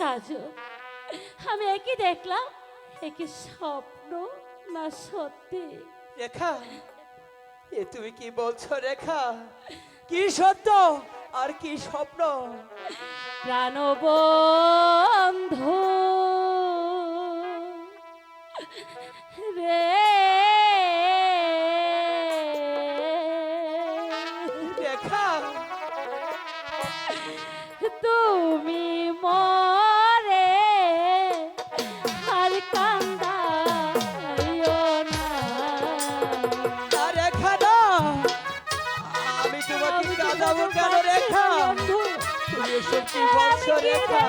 কাজও। আমি একই দেখলাম একই স্বপ্ন না সত্যি। রেখা এ তুমি কি বলছো রেখা? কি সত্য আর কি স্বপ্ন? প্রাণবন্ধ। রে। রেখা। তুমি সত্যি বর্ষা রেখা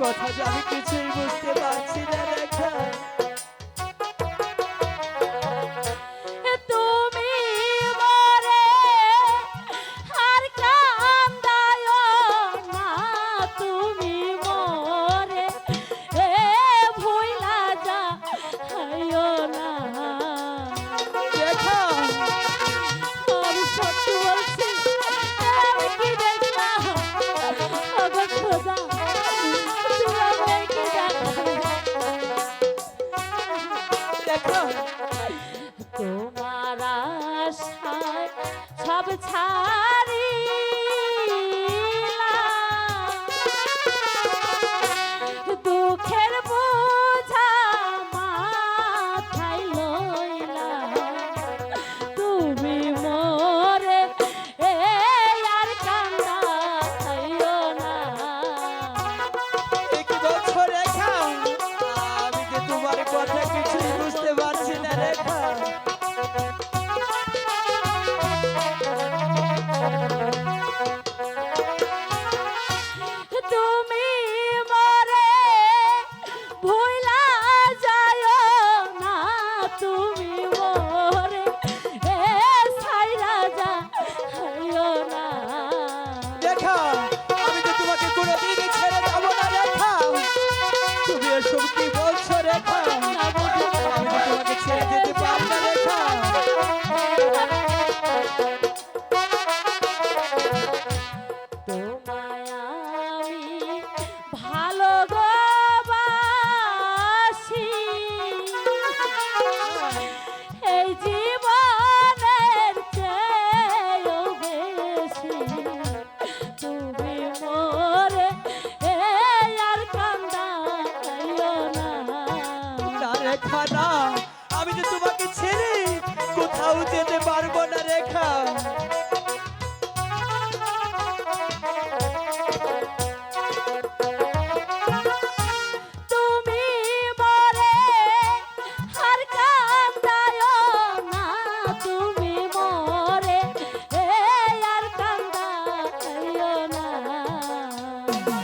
কথা আমি কিছুই বুঝতে পারছি না রেখা তোমার আশায় সব ছা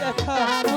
ব্যথা